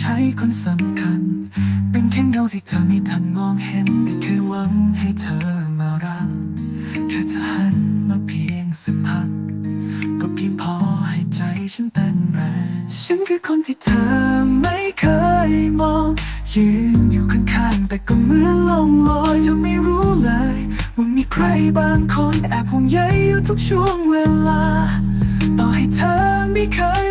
ช่คนสำคัญ เป็นแค่เงาที่เธอไม่ทันมองเห็นไม่เคยหวังให้เธอมารักแค่เธอหันมาเพียงสักพัก ก็เพียงพอให้ใจฉันเต้นแรงฉันคือคนที่เธอไม่เคยมองยืนอยู่ข้างๆแต่ก็เหมือนลงลอยเธอไม่รู้เลยว่ามีใครบางคนแอบห่วงใยอยู่ทุกช่วงเวลา ต่อให้เธอไม่เคย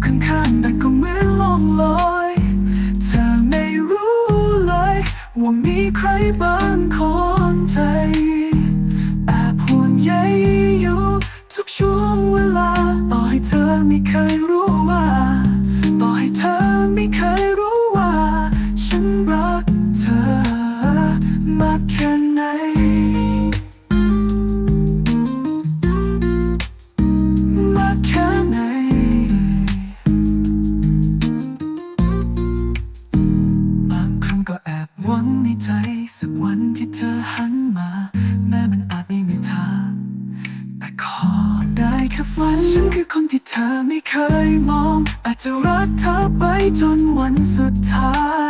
อยู่ข้างๆแต่ก็เหมือนลองลอย เธอไม่รู้เลย ว่ามีใครบ้าง วังในใจสักวันที่เธอหันมา แม้มันอาจไม่มีทาง แต่ขอได้แค่ฝันฉันคือคนที่เธอไม่เคยมอง อาจจะรักเธอไปจนวันสุดท้าย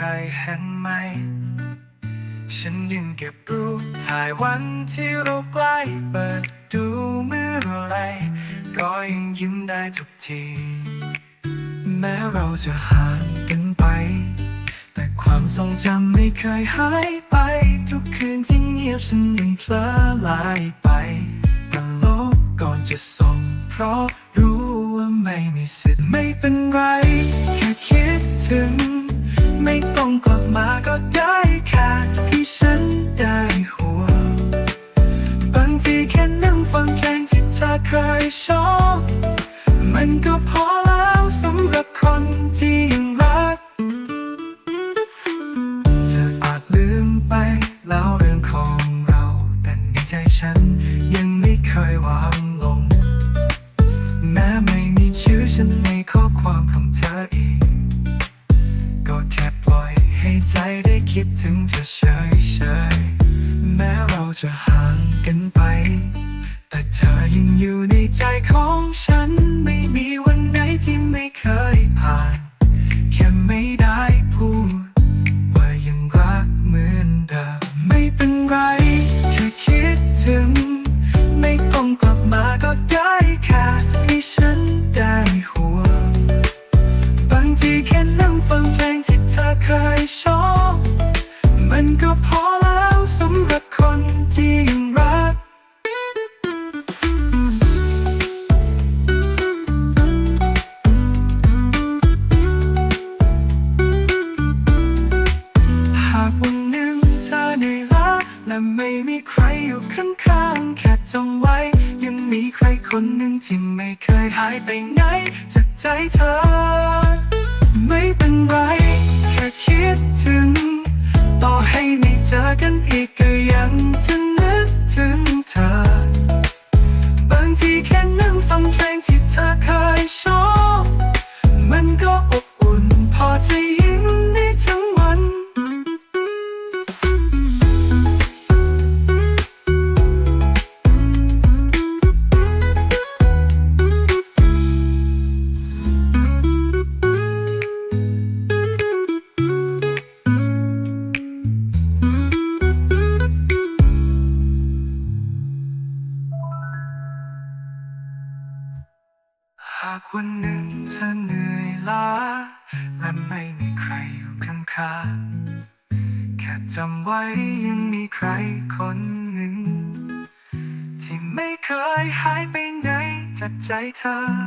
เคยเห็นไหม ฉันยังเก็บรูปถ่ายวันที่เราใกล้เปิดดูเมื่อไรก็ยังยิ้มได้ทุกที แม้เราจะห่างกันไป แต่ความทรงจำไม่เคยหายไป ทุกคืนที่เงียบฉันยังเพลอลายไปแต่โลบก่อนจะส่งเพราะรู้ว่าไม่มีสิทธิ์ไม่เป็นไร แค่คิดถึง ไม่ต้องกลับมาก็ได้แค่ที่ฉันได้ห่วงบางทีแค่นั่งฟังเพลงที่เธอเคยชอบ มันก็พอ ม่มีใครอยู่ข้างๆแค่จงไว้ ยังมีใครคนหนึ่งที่ไม่เคยหายไปไหนจากใจเธอ ไม่เป็นไร แค่คิดถึง ต่อให้ไม่เจอกันอีกก็ยังจะนึกถึงเธอ บางทีแค่นั่งฟังเพลงที่เธอเคยชอบ guitar.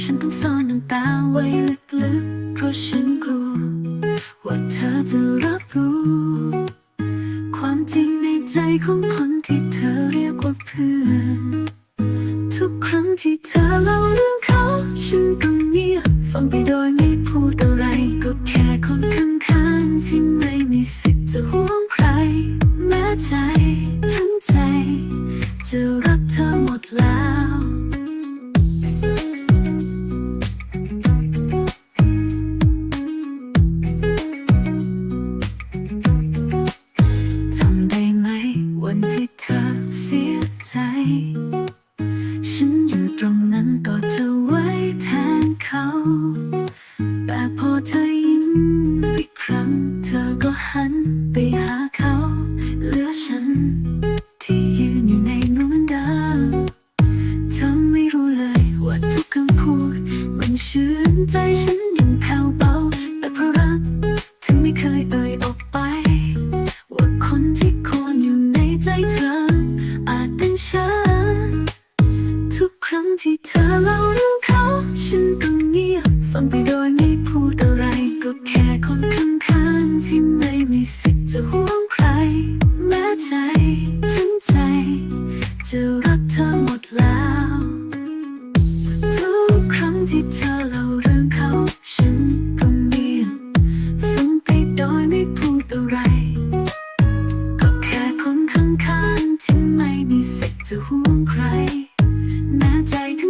ฉันต้องซ่อนน้ำตาไว้ลึกๆ เพราะฉันกลัว ว่าเธอจะรับรู้ ความจริงในใจของคนที่เธอเรียกว่าเพื่อน ทุกครั้งที่เธอ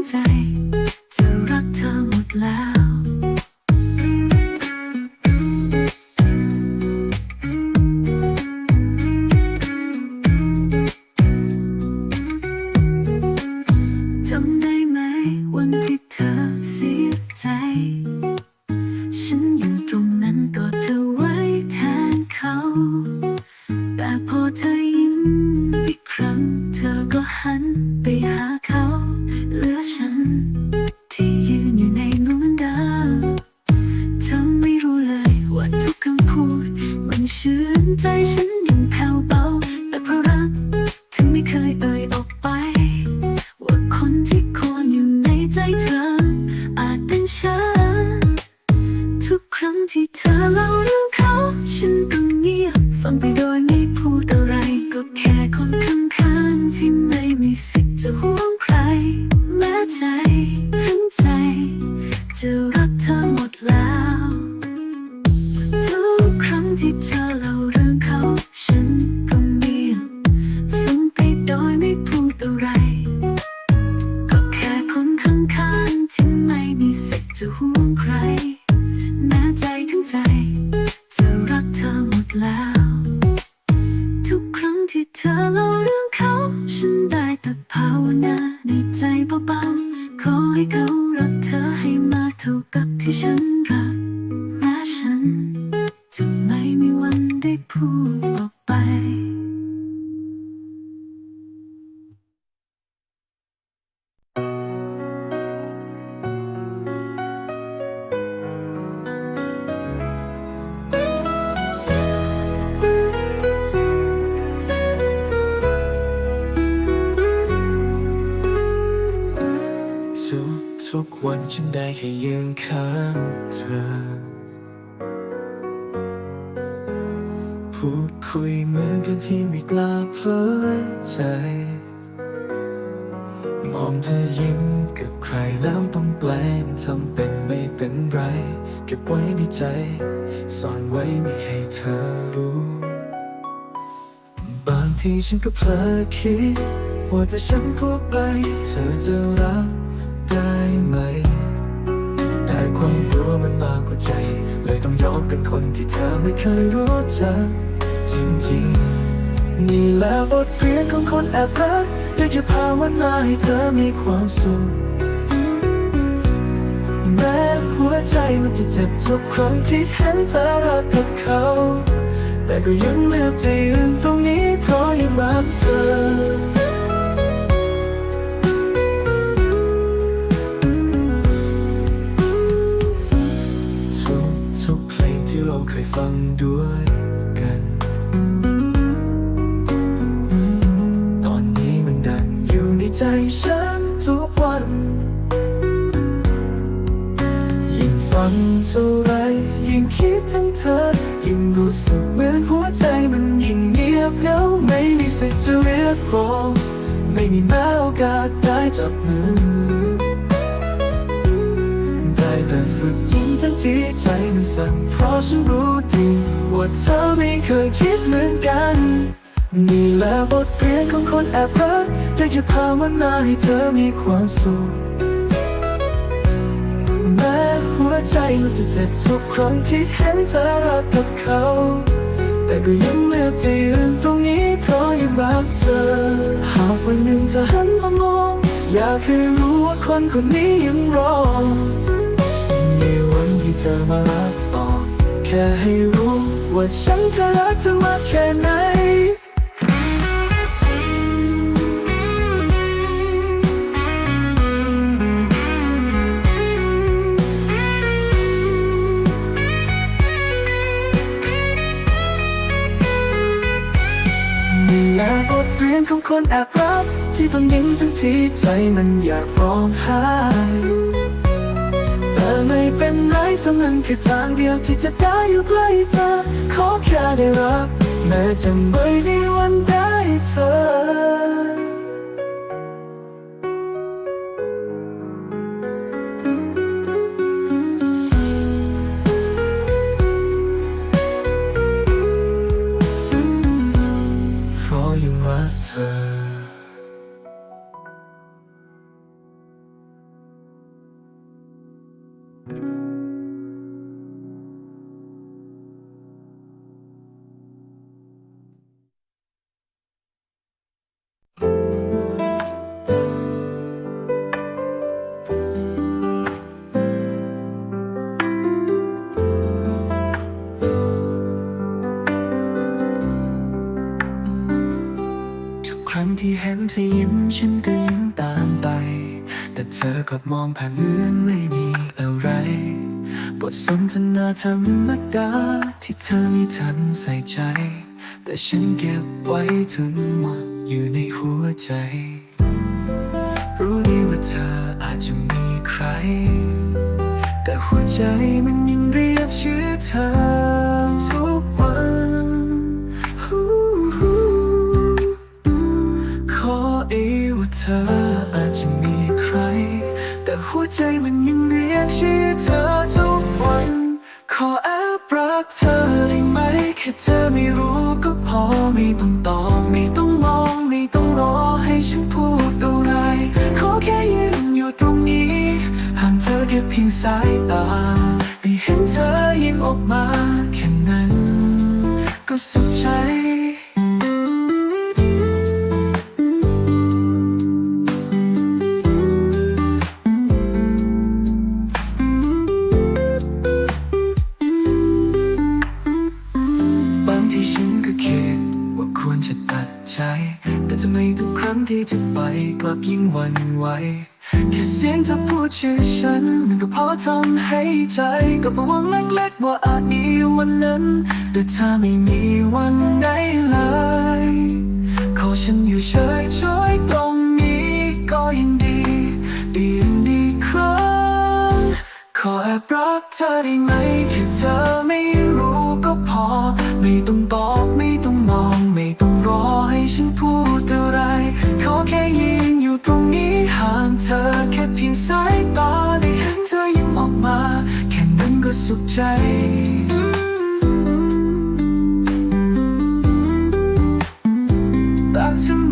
在。 ที่ยืนข้างเธอ พูดคุยเหมือนเพื่อนที่ไม่กล้าเผยใจ มองเธอยิ้มกับใครแล้วต้องแปลงทำเป็นไม่เป็นไร เก็บไว้ในใจ ซ่อนไว้ไม่ให้เธอรู้ บางทีฉันก็เพลอคิด ว่าถ้าฉันพูดไป เธอจะรักได้ไหม ความกลัวมันมากกว่าใจ เลยต้องยอมเป็นคนที่เธอไม่เคยรู้จักจริงๆ นี่แหละบทเรียนของคนแอบรักอยากจะภาวนาให้เธอมีความสุขแม้หัวใจมันจะเจ็บทุกครั้งที่เห็นเธอรักกับเขา แต่ก็ยังเลือกจะยืนตรงนี้เพราะยังรักเธอ ฟังด้วยกัน ตอนนี้มันดังอยู่ในใจฉันทุกวัน ยิ่งฟังเท่าไรยิ่งคิดถึงเธอ ยิ่งรู้สึกเหมือนหัวใจมันยิ่งเงียบเหงาไม่มีสิทธิ์จะเรียกร้องไม่มีแม้โอกาสได้จับมือ ได้แต่ฝึก ที่ใจมันสั่นเพราะฉันรู้ดีว่าเธอไม่เคยคิดเหมือนกัน นี่แหละบทเรียนของคนแอบรักได้จะภาวนาให้เธอมีความสุขแม้หัวใจมันจะเจ็บทุกครั้งที่เห็นเธอรักกับเขา แต่ก็ยังเลือกจะยืนตรงนี้เพราะยังรักเธอ หากวันหนึ่งเธอหันมามอง อยากให้รู้ว่าคนคนนี้ยังรอ ที่เธอมารักต่อแค่ให้รู้ว่าฉันก็รักเธอมากแค่ไหนและบทเรียนของคนแอบรักที่ต้องยิ้มทั้งที่ใจมันอยากร้องไห้ ไม่เป็นไรเท่านั้นคือทางเดียวที่จะได้อยู่ใกล้เธอ ขอแค่ได้รักแม้จะไม่ได้วันได้เธอ กลับมองผ่านเหมืองไม่มีอะไร บทสนทนาธรรมดาที่เธอมีทันใส่ใจ แต่ฉันเก็บไว้ทั้งหมดอยู่ในหัวใจ รู้ดีว่าเธออาจจะมีใคร ใจมันยังเรียกชื่อเธอทุกวัน ขอแอบรักเธอได้ไหม แค่เธอไม่รู้ก็พอไม่ต้องตอบไม่ต้องมองไม่ต้องรอให้ฉันพูดอะไรขอแค่ยืนอยู่ตรงนี้ห่างเธอแค่เพียงสายตาได้เห็นเธอยิ้มออกมา อบรักเธอได้ไหมแค่เธอไม่รู้ก็พอ ไม่ต้องบอกไม่ต้องมอง ไม่ต้องรอให้ฉันพูดอะไร ขอแค่ยืนอยู่ตรงนี้ห่างเธอแค่เพียงสายตาได้เห็นเธอยิ้มออกมา แค่นั้นก็สุขใจน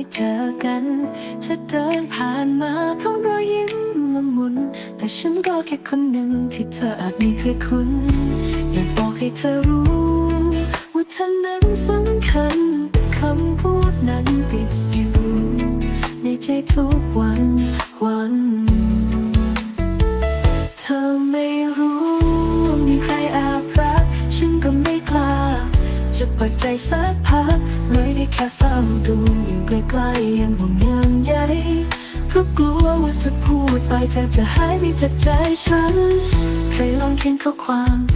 ที่เจอกันจะเดินผ่านมาพร้อมรอยยิ้มละมุนแต่ฉันก็แค่คนหนึ่งที่เธออาจมีเคยคุ้นอยากบอกให้เธอรู้ One.